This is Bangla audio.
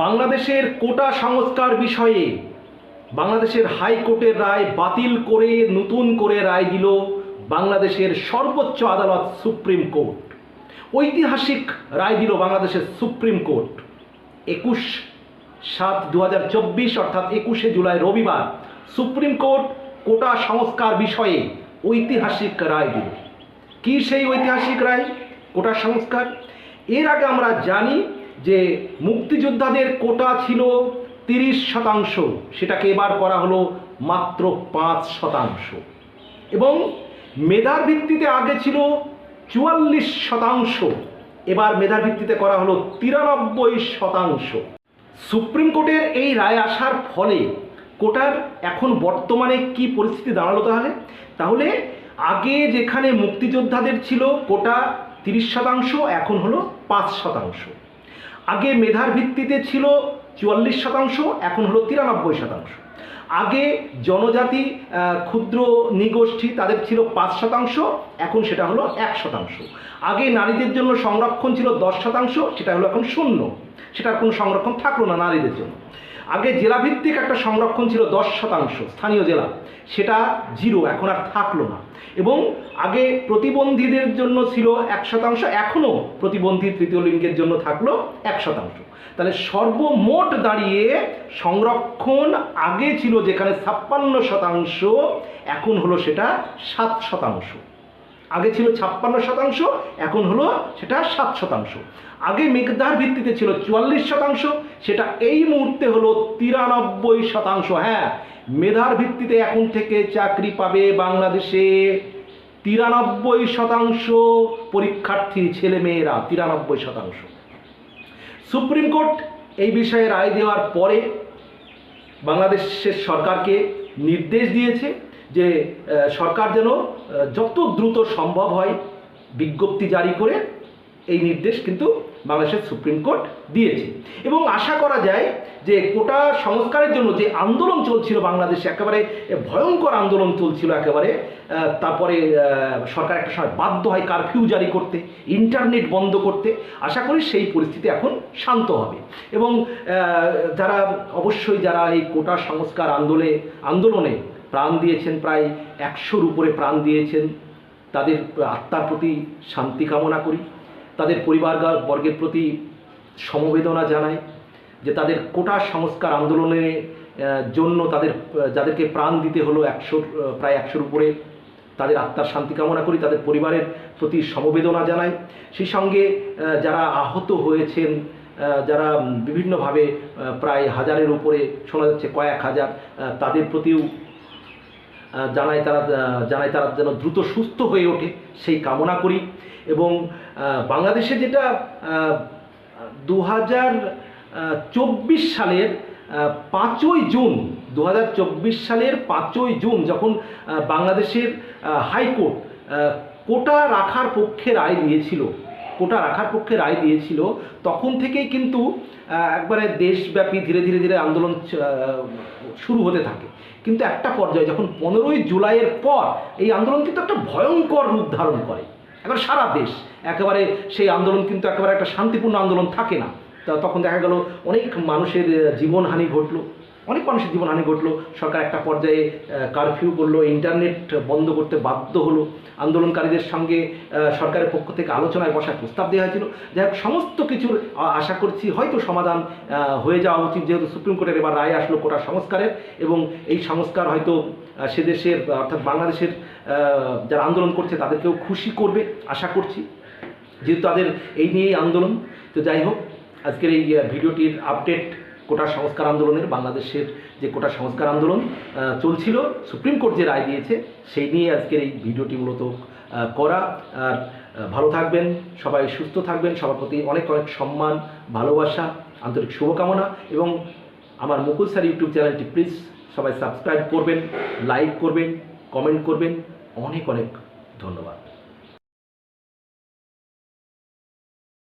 বাংলাদেশের কোটা সংস্কার বিষয়ে বাংলাদেশের হাইকোর্টের রায় বাতিল করে নতুন করে রায় দিল বাংলাদেশের সর্বোচ্চ আদালত সুপ্রিম কোর্ট। ঐতিহাসিক রায় দিল বাংলাদেশের সুপ্রিম কোর্ট। একুশ সাত দু অর্থাৎ একুশে জুলাই রবিবার সুপ্রিম কোর্ট কোটা সংস্কার বিষয়ে ঐতিহাসিক রায় দিল। কি সেই ঐতিহাসিক রায়? কোটা সংস্কার? এর আগে আমরা জানি যে মুক্তিযোদ্ধাদের কোটা ছিল তিরিশ শতাংশ, সেটাকে এবার করা হলো মাত্র পাঁচ শতাংশ। এবং মেধার ভিত্তিতে আগে ছিল চুয়াল্লিশ শতাংশ, এবার মেধার ভিত্তিতে করা হলো তিরানব্বই শতাংশ। সুপ্রিম কোর্টের এই রায় আসার ফলে কোটার এখন বর্তমানে কি পরিস্থিতি দাঁড়াল তাহলে? তাহলে আগে যেখানে মুক্তিযোদ্ধাদের ছিল কোটা তিরিশ শতাংশ, এখন হলো পাঁচ শতাংশ। আগে মেধার ভিত্তিতে ছিল চুয়াল্লিশ শতাংশ, এখন হলো তিরানব্বই শতাংশ। আগে জনজাতি ক্ষুদ্র নিগোষ্ঠী তাদের ছিল পাঁচ শতাংশ, এখন সেটা হলো এক শতাংশ। আগে নারীদের জন্য সংরক্ষণ ছিল দশ শতাংশ, সেটা হলো এখন শূন্য। সেটার কোনো সংরক্ষণ থাকল না নারীদের জন্য। আগে জেলাভিত্তিক একটা সংরক্ষণ ছিল দশ শতাংশ, স্থানীয় জেলা। সেটা জিরো, এখন আর থাকল না। এবং আগে প্রতিবন্ধীদের জন্য ছিল এক শতাংশ, এখনও প্রতিবন্ধী তৃতীয় লিঙ্গের জন্য থাকল এক শতাংশ। তাহলে সর্বমোট দাঁড়িয়ে সংরক্ষণ আগে ছিল যেখানে ছাপ্পান্ন শতাংশ, এখন হলো সেটা সাত শতাংশ। আগে ছিল ছাপ্পান্ন শতাংশ, এখন হলো সেটা সাত শতাংশ। আগে মেঘদার ভিত্তিতে ছিল চুয়াল্লিশ শতাংশ সেটা এই মুহূর্তে হলো তিরানব্বই শতাংশ। হ্যাঁ মেধার ভিত্তিতে এখন থেকে চাকরি পাবে বাংলাদেশে তিরানব্বই শতাংশ পরীক্ষার্থী ছেলে মেয়েরা তিরানব্বই শতাংশ। সুপ্রিম কোর্ট এই বিষয়ে রায় দেওয়ার পরে বাংলাদেশের সরকারকে নির্দেশ দিয়েছে যে সরকার যেন যত দ্রুত সম্ভব হয় বিজ্ঞপ্তি জারি করে এই নির্দেশ কিন্তু বাংলাদেশের সুপ্রিম কোর্ট দিয়েছে। এবং আশা করা যায় যে কোটা সংস্কারের জন্য যে আন্দোলন চলছিল বাংলাদেশে, একেবারে ভয়ঙ্কর আন্দোলন চলছিল একেবারে তারপরে সরকার একটা সময় বাধ্য হয় কারফিউ জারি করতে ইন্টারনেট বন্ধ করতে। আশা করি সেই পরিস্থিতি এখন শান্ত হবে। এবং যারা অবশ্যই যারা এই কোটা সংস্কার আন্দোলনে আন্দোলনে প্রাণ দিয়েছেন, প্রায় একশোর উপরে প্রাণ দিয়েছেন, তাদের আত্মার প্রতি শান্তি কামনা করি। তাদের পরিবার বর্গের প্রতি সমবেদনা জানায় যে তাদের কোটা সংস্কার আন্দোলনের জন্য তাদের যাদেরকে প্রাণ দিতে হলো একশোর প্রায় একশোর উপরে, তাদের আত্মার শান্তি কামনা করি, তাদের পরিবারের প্রতি সমবেদনা জানাই। সেই সঙ্গে যারা আহত হয়েছেন যারা বিভিন্নভাবে প্রায় হাজারের উপরে শোনা যাচ্ছে কয়েক হাজার তাদের প্রতিও জানায় তারা জানায় তারা যেন দ্রুত সুস্থ হয়ে ওঠে, সেই কামনা করি। এবং বাংলাদেশে যেটা দু চব্বিশ সালের পাঁচই জুন দু হাজার চব্বিশ সালের পাঁচই জুন যখন বাংলাদেশের হাইকোর্ট কোটা রাখার পক্ষে রায় দিয়েছিল কোটা রাখার পক্ষে রায় দিয়েছিল, তখন থেকেই কিন্তু একবারে দেশব্যাপী ধীরে ধীরে ধীরে আন্দোলন শুরু হতে থাকে। কিন্তু একটা পর্যায়ে যখন পনেরোই জুলাইয়ের পর এই আন্দোলন কিন্তু একটা ভয়ঙ্কর রূপ ধারণ করে। এবার সারা দেশ, একেবারে সেই আন্দোলন কিন্তু একেবারে একটা শান্তিপূর্ণ আন্দোলন থাকে না। তখন দেখা গেল অনেক মানুষের জীবনহানি ঘটলো। অনেক মানুষের জীবনহানি ঘটলো। সরকার একটা পর্যায়ে কারফিউ করল ইন্টারনেট বন্ধ করতে বাধ্য হলো। আন্দোলনকারীদের সঙ্গে সরকারের পক্ষ থেকে আলোচনায় বসার প্রস্তাব দেওয়া হয়েছিল। যাই হোক, সমস্ত কিছুর আশা করছি হয়তো সমাধান হয়ে যাওয়া উচিত। যেহেতু সুপ্রিম কোর্টের এবার রায় আসলো কোটা সংস্কারের এবং এই সংস্কার হয়তো সে দেশের, অর্থাৎ বাংলাদেশের যারা আন্দোলন করছে তাদেরকেও খুশি করবে, আশা করছি। যেহেতু তাদের এই নিয়েই আন্দোলন। তো যাই হোক, আজকের এই ভিডিওটির আপডেট কোটা সংস্কার আন্দোলনের, বাংলাদেশের যে কোটা সংস্কার আন্দোলন চলছিল, সুপ্রিম কোর্ট যে রায় দিয়েছে, সেই নিয়ে আজকের এই ভিডিওটি মূলত করা। আর ভালো থাকবেন, সবাই সুস্থ থাকবেন, সবার প্রতি অনেক অনেক সম্মান, ভালোবাসা, আন্তরিক শুভকামনা এবং আমার মুকুল স্যার ইউটিউব চ্যানেলটি প্লিজ সবাই সাবস্ক্রাইব করবেন, লাইক করবেন, কমেন্ট করবেন। অনেক অনেক ধন্যবাদ।